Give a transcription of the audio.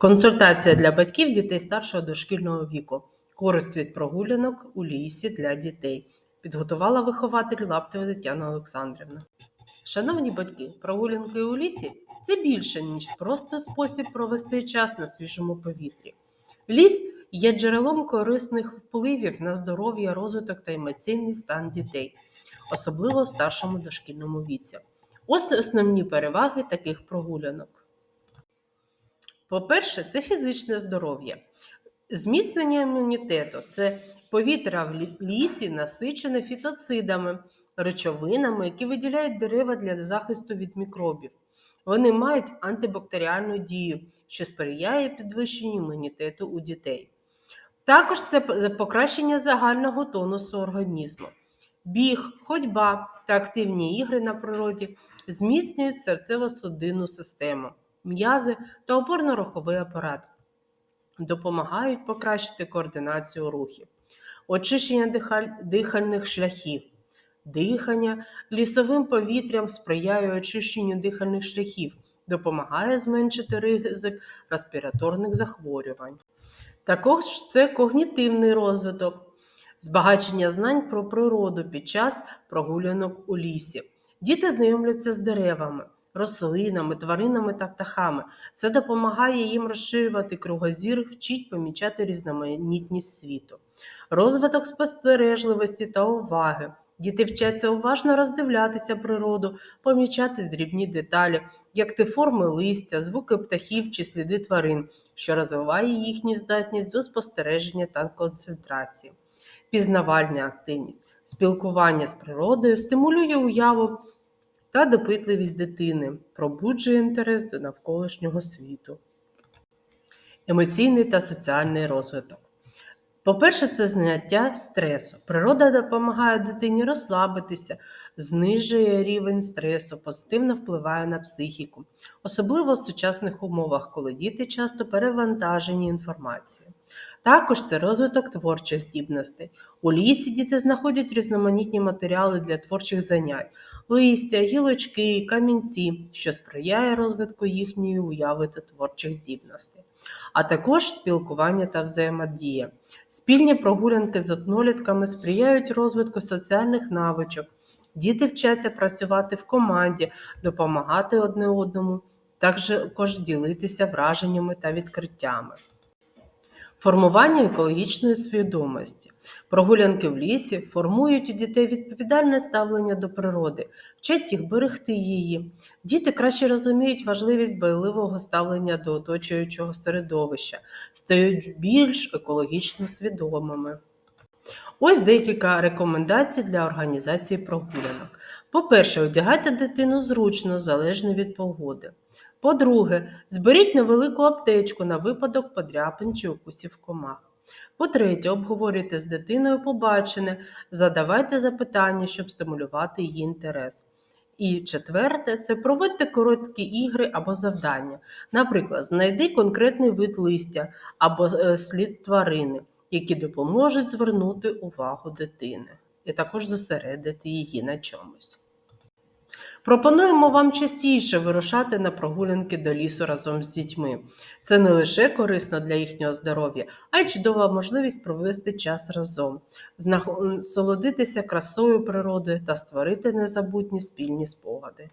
Консультація для батьків дітей старшого дошкільного віку. Користь від прогулянок у лісі для дітей. Підготувала вихователь Лаптева Тетяна Олександрівна. Шановні батьки, прогулянки у лісі це більше, ніж просто спосіб провести час на свіжому повітрі. Ліс є джерелом корисних впливів на здоров'я, розвиток та емоційний стан дітей, особливо в старшому дошкільному віці. Ось основні переваги таких прогулянок. По-перше, це фізичне здоров'я. Зміцнення імунітету це повітря в лісі насичене фітоцидами, речовинами, які виділяють дерева для захисту від мікробів. Вони мають антибактеріальну дію, що сприяє підвищенню імунітету у дітей. Також це покращення загального тонусу організму. Біг, ходьба та активні ігри на природі зміцнюють серцево-судинну систему, м'язи та опорно-руховий апарат, допомагають покращити координацію рухів, очищення дихаль- дихальних шляхів. Дихання лісовим повітрям сприяє очищенню дихальних шляхів, допомагає зменшити ризик респіраторних захворювань. Також це когнітивний розвиток, збагачення знань про природу під час прогулянок у лісі. Діти знайомляться з деревами, рослинами, тваринами та птахами. Це допомагає їм розширювати кругозір, вчить помічати різноманітність світу. Розвиток спостережливості та уваги. Діти вчаться уважно роздивлятися природу, помічати дрібні деталі, як те форми листя, звуки птахів чи сліди тварин, що розвиває їхню здатність до спостереження та концентрації. Пізнавальна активність, спілкування з природою стимулює уяву та допитливість дитини, пробуджує інтерес до навколишнього світу. Емоційний та соціальний розвиток. По-перше, це зняття стресу. Природа допомагає дитині розслабитися, знижує рівень стресу, позитивно впливає на психіку, особливо в сучасних умовах, коли діти часто перевантажені інформацією. Також це розвиток творчих здібностей. У лісі діти знаходять різноманітні матеріали для творчих занять, листя, гілочки, камінці, що сприяє розвитку їхньої уяви та творчих здібностей, а також спілкування та взаємодія. Спільні прогулянки з однолітками сприяють розвитку соціальних навичок. Діти вчаться працювати в команді, допомагати одне одному, також ділитися враженнями та відкриттями. Формування екологічної свідомості. Прогулянки в лісі формують у дітей відповідальне ставлення до природи, вчать їх берегти її. Діти краще розуміють важливість байливого ставлення до оточуючого середовища, стають більш екологічно свідомими. Ось декілька рекомендацій для організації прогулянок. По-перше, одягайте дитину зручно, залежно від погоди. По-друге, зберіть невелику аптечку на випадок подряпин чи укусів комах. По-третє, обговорюйте з дитиною побачене, задавайте запитання, щоб стимулювати її інтерес. І четверте, це проводьте короткі ігри або завдання. Наприклад, знайди конкретний вид листя або е, слід тварини, які допоможуть звернути увагу дитини і також зосередити її на чомусь. Пропонуємо вам частіше вирушати на прогулянки до лісу разом з дітьми. Це не лише корисно для їхнього здоров'я, а й чудова можливість провести час разом, насолодитися красою природи та створити незабутні спільні спогади.